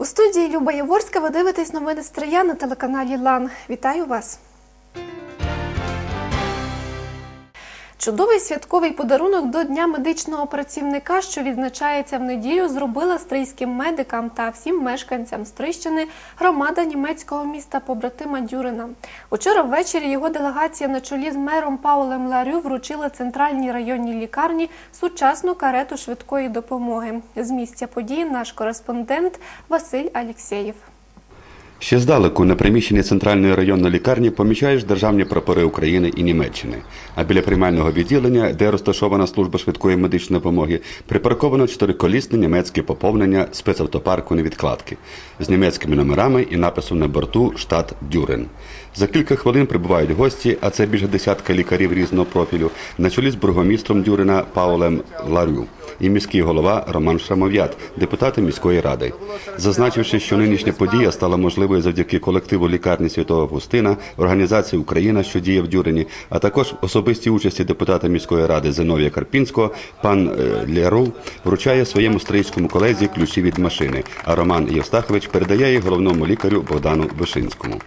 У студії Люба Яворська ви дивитесь новини Стрия на телеканалі Лан. Вітаю вас! Чудовий святковий подарунок до Дня медичного працівника, що відзначається в неділю, зробила стрийським медикам та всім мешканцям Стрийщини громада німецького міста побратима Дюрина. Учора ввечері його делегація на чолі з мером Паулем Ларю вручила центральній районній лікарні сучасну карету швидкої допомоги. З місця події наш кореспондент Василь Алєксєєв. Ще здалеку на приміщенні центральної районної лікарні помічаєш державні прапори України і Німеччини. А біля приймального відділення, де розташована служба швидкої медичної допомоги, припарковано чотириколісне німецьке поповнення спецавтопарку невідкладки з німецькими номерами і написом на борту штат Дюрен. За кілька хвилин прибувають гості, а це більше десятка лікарів різного профілю, на чолі з бургомістром Дюрена Паулем Ларю і міський голова Роман Шрамов'ят, депутати міської ради, зазначивши, що нинішня подія стала можливою завдяки колективу лікарні Святого Августина, організації Україна, що діє в Дюрині, а також особистій участі депутата міської ради Зиновія Карпінського, пан е, Лєру вручає своєму стрийському колезі ключі від машини. А Роман Євстахович передає їх головному лікарю Богдану Вишинському.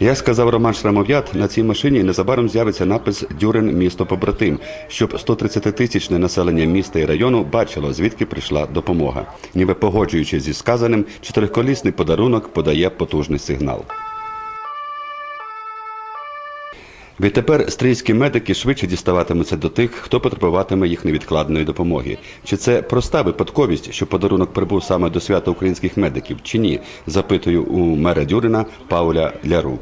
Як сказав Роман Шрамов'ят, на цій машині незабаром з'явиться напис Дюрин місто побратим, щоб 130-тисячне населення міста і району бачило, звідки прийшла допомога. Ніби погоджуючись зі сказаним, чотириколісний подарунок подає потужний сигнал. Відтепер стрільські медики швидше діставатимуться до тих, хто потребуватиме їх невідкладної допомоги. Чи це проста випадковість, що подарунок прибув саме до свята українських медиків, чи ні? Запитую у мера Дюрина Пауля Ляру.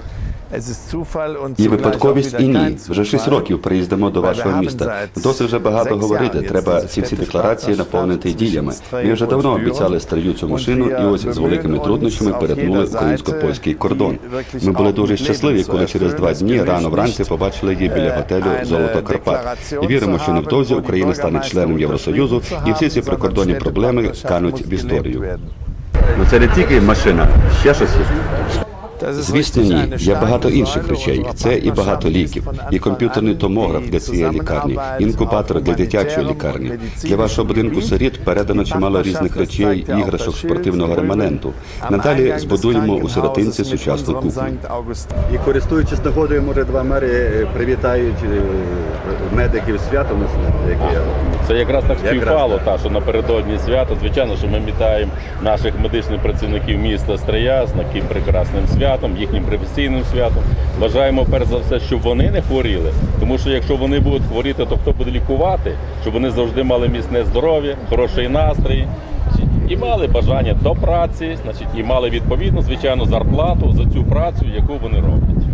І випадковість, і ні. Вже шість років приїздимо до вашого міста. Досить вже багато говорити. Треба ці всі декларації наповнити діями. Ми вже давно обіцяли стрію цю машину, і ось з великими труднощами перетнули українсько-польський кордон. Ми були дуже щасливі, коли через два дні рано вранці побачили її біля готелю Золото Карпат. І віримо, що невдовзі Україна стане членом Євросоюзу, і всі ці прикордонні проблеми кануть в історію. Ну це не тільки машина, ще щось. Звісно, ні. Є багато інших речей. Це і багато ліків, і комп'ютерний томограф для цієї лікарні, інкубатор для дитячої лікарні. Для вашого будинку сиріт передано чимало різних речей, іграшок спортивного реманенту. Надалі збудуємо у сиротинці сучасну кухню. І користуючись нагодою, може два мери привітають е, медиків святом, яке Це якраз так Якраз співпало, так. та, що напередодні свята. Звичайно, що ми вітаємо наших медичних працівників міста Стрия з таким прекрасним святом, їхнім професійним святом. Бажаємо перш за все, щоб вони не хворіли. Тому що якщо вони будуть хворіти, то хто буде лікувати, щоб вони завжди мали міцне здоров'я, хороший настрій. І мали бажання до праці, значить, і мали відповідну, звичайно, зарплату за цю працю, яку вони роблять.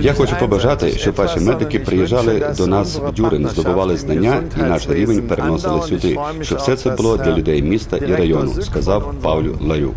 Я хочу побажати, щоб ваші медики приїжджали до нас в Дюрин, здобували знання і наш рівень переносили сюди, щоб все це було для людей міста і району, сказав Павлю Лаю.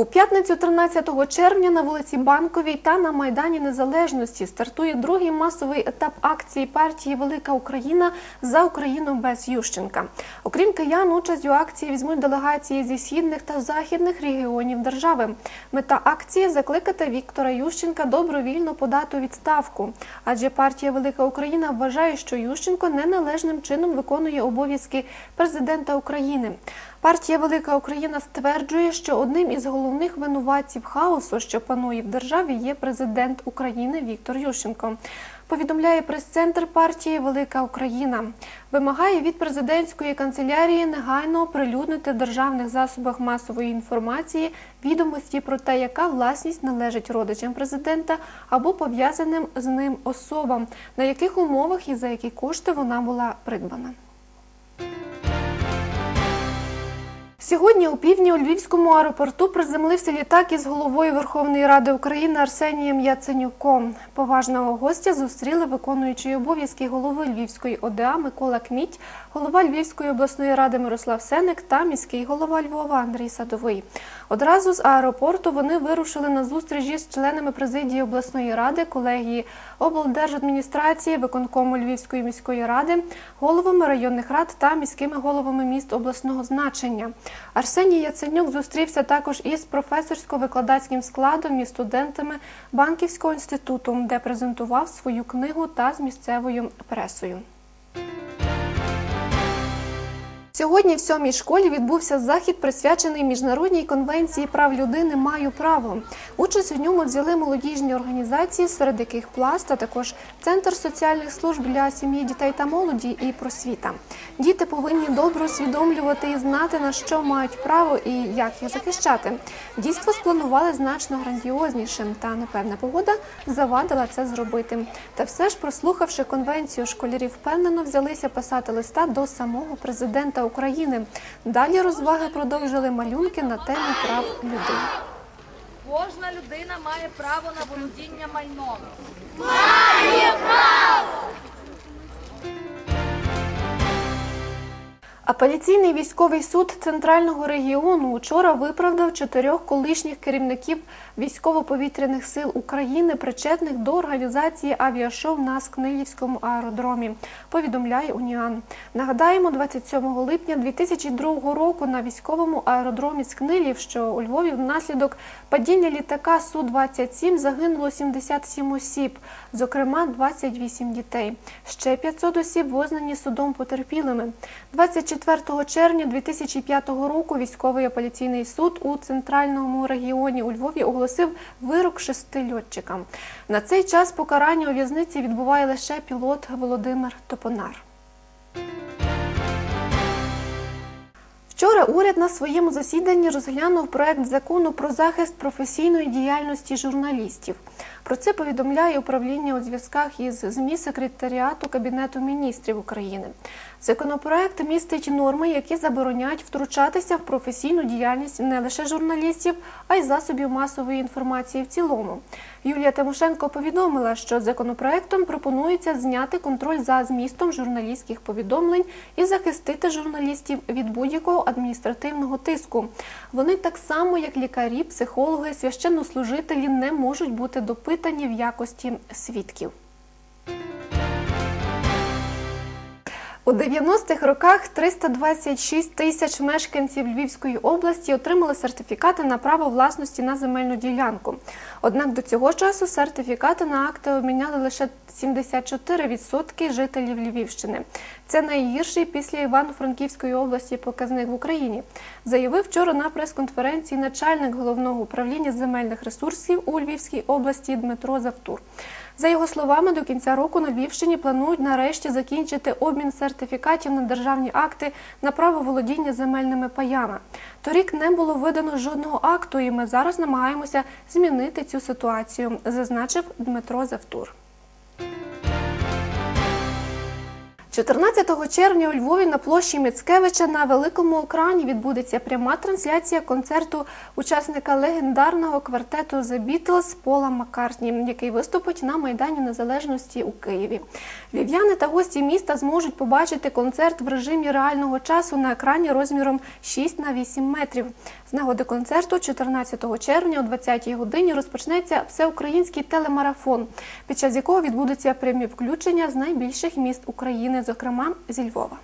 У п'ятницю 13 червня на вулиці Банковій та на Майдані Незалежності стартує другий масовий етап акції партії Велика Україна за Україну без Ющенка. Окрім киян, участь у акції візьмуть делегації зі східних та західних регіонів держави. Мета акції закликати Віктора Ющенка добровільно подати відставку, адже партія Велика Україна вважає, що Ющенко неналежним чином виконує обов'язки президента України. Партія Велика Україна стверджує, що одним із головних винуватців хаосу, що панує в державі, є президент України Віктор Ющенко. Повідомляє прес-центр партії Велика Україна. Вимагає від президентської канцелярії негайно оприлюднити в державних засобах масової інформації відомості про те, яка власність належить родичам президента або пов'язаним з ним особам, на яких умовах і за які кошти вона була придбана. Сьогодні у півдні у Львівському аеропорту приземлився літак із головою Верховної Ради України Арсенієм Яценюком. Поважного гостя зустріли виконуючий обов'язки голови Львівської ОДА Микола Кміть, голова Львівської обласної ради Мирослав Сеник та міський голова Львова Андрій Садовий. Одразу з аеропорту вони вирушили на зустрічі з членами президії обласної ради, колегії облдержадміністрації, виконкому Львівської міської ради, головами районних рад та міськими головами міст обласного значення. Арсеній Яценюк зустрівся також із професорсько-викладацьким складом і студентами банківського інституту, де презентував свою книгу та з місцевою пресою. Сьогодні в сьомій школі відбувся захід, присвячений міжнародній конвенції прав людини Маю право. Участь у ньому взяли молодіжні організації, серед яких пласт, а також центр соціальних служб для сім'ї, дітей та молоді і просвіта. Діти повинні добре усвідомлювати і знати на що мають право і як їх захищати. Дійство спланували значно грандіознішим, та непевна погода завадила це зробити. Та все ж, прослухавши конвенцію, школярі впевнено взялися писати листа до самого президента України. Далі розваги продовжили малюнки на тему прав людини. Кожна людина має право на володіння майном. Апеляційний військовий суд центрального регіону учора виправдав чотирьох колишніх керівників військово-повітряних сил України, причетних до організації авіашоу на Скнилівському аеродромі. Повідомляє Уніан. Нагадаємо, 27 липня 2002 року на військовому аеродромі Скнилів, що у Львові, внаслідок падіння літака Су 27 загинуло 77 осіб, зокрема 28 дітей. Ще 500 осіб визнані судом потерпілими. 24 червня 2005 року військовий апеляційний суд у центральному регіоні у Львові оголосив вирок шести льотчикам. На цей час покарання у в'язниці відбуває лише пілот Володимир Топонар. Вчора уряд на своєму засіданні розглянув проект закону про захист професійної діяльності журналістів. Про це повідомляє управління у зв'язках із ЗМІ секретаріату Кабінету міністрів України. Законопроект містить норми, які забороняють втручатися в професійну діяльність не лише журналістів, а й засобів масової інформації в цілому. Юлія Тимошенко повідомила, що законопроектом пропонується зняти контроль за змістом журналістських повідомлень і захистити журналістів від будь-якого адміністративного тиску. Вони так само, як лікарі, психологи, священнослужителі, не можуть бути допитані в якості свідків. У 90-х роках 326 тисяч мешканців Львівської області отримали сертифікати на право власності на земельну ділянку. Однак до цього часу сертифікати на акти обміняли лише 74% жителів Львівщини. Це найгірший після Івано-Франківської області показник в Україні, заявив вчора на прес-конференції начальник головного управління земельних ресурсів у Львівській області Дмитро Завтур. За його словами, до кінця року на Львівщині планують нарешті закінчити обмін сертифікатів на державні акти на право володіння земельними паями. Торік не було видано жодного акту, і ми зараз намагаємося змінити цю ситуацію, зазначив Дмитро Завтур. 14 червня у Львові на площі Міцкевича на великому екрані відбудеться пряма трансляція концерту учасника легендарного квартету The Beatles Пола Маккартні, який виступить на Майдані Незалежності у Києві. Львів'яни та гості міста зможуть побачити концерт в режимі реального часу на екрані розміром 6 на 8 метрів. З нагоди концерту 14 червня о 20-й годині розпочнеться всеукраїнський телемарафон, під час якого відбудуться прямі включення з найбільших міст України, зокрема зі Львова.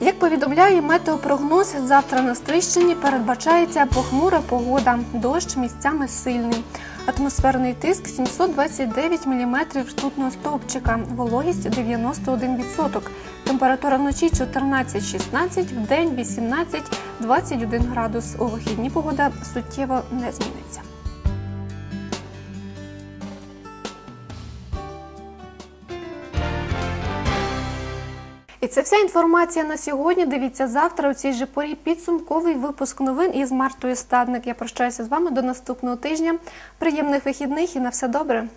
Як повідомляє метеопрогноз, завтра на Стрищині передбачається похмура погода, дощ місцями сильний. Атмосферний тиск 729 мм ртутного стовпчика, вологість 91%. Температура вночі 14-16, в день 18-21 градус. У вихідні погода суттєво не зміниться. Це вся інформація на сьогодні. Дивіться завтра у цій же порі підсумковий випуск новин із Мартою Стадник. Я прощаюся з вами до наступного тижня. Приємних вихідних і на все добре.